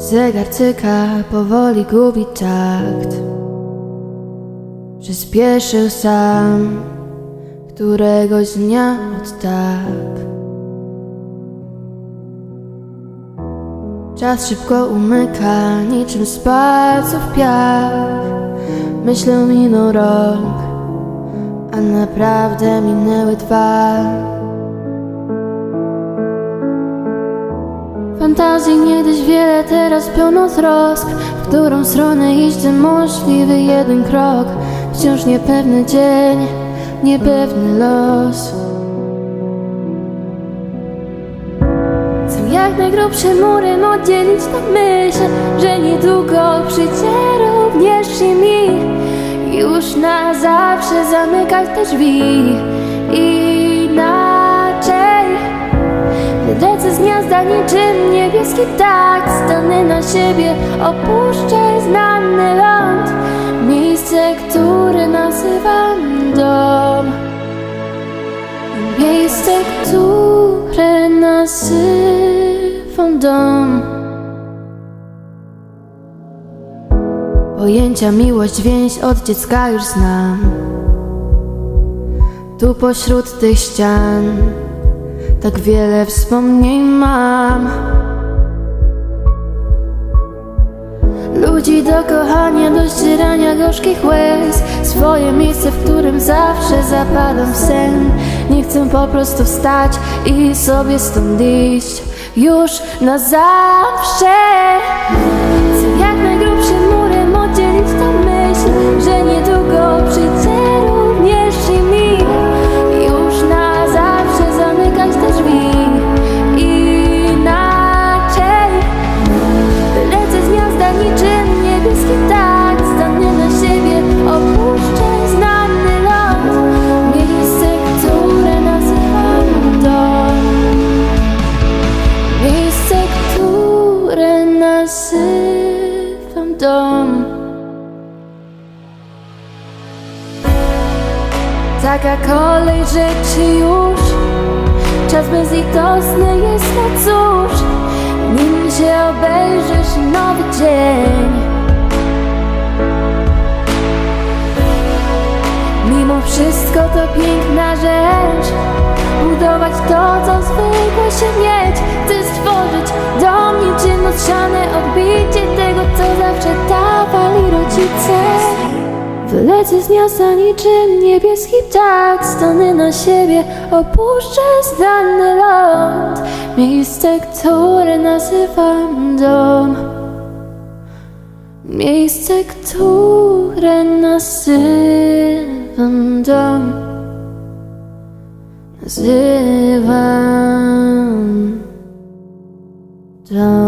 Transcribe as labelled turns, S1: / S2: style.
S1: Zegar cyka, powoli gubi takt. Przyspieszył sam Któregoś dnia od tak. Czas szybko umyka, niczym z palców piach. Myślę minął rok, a naprawdę minęły dwa Fantazji niegdyś wiele, teraz pełno trosk. W którą stronę iść, to możliwy jeden krok? Wciąż niepewny dzień, niepewny los. Chcę jak najgrubszym murem oddzielić tę myśl Że niedługo przyjdzie również i mi. Już na zawsze zamykać te drzwi Inaczej gniazda niczym niebieski ptak Stanę na siebie, opuszczę znany ląd. Miejsce, które nazywam dom. Miejsce, które nazywam dom. Pojęcia miłość, więź od dziecka już znam. Tu pośród tych ścian tak wiele wspomnień mam. Ludzi do kochania, do ścierania gorzkich łez. Swoje miejsce, w którym zawsze zapadam w sen. Nie chcę po prostu wstać i sobie stąd iść. Już na zawsze Taka kolej rzeczy już. Czas bezlitosny jest, no cóż. Nim się obejrzysz nowy dzień. Mimo wszystko to piękna rzecz. Budować to, co zwykło się mieć. Chcę stworzyć dom niczym lustrzane Odbicie Wylecę z miasta niczym niebieski ptak Stanę na siebie, opuszczę znany ląd Miejsce, które nazywam dom. Miejsce, które nazywam dom. Nazywam dom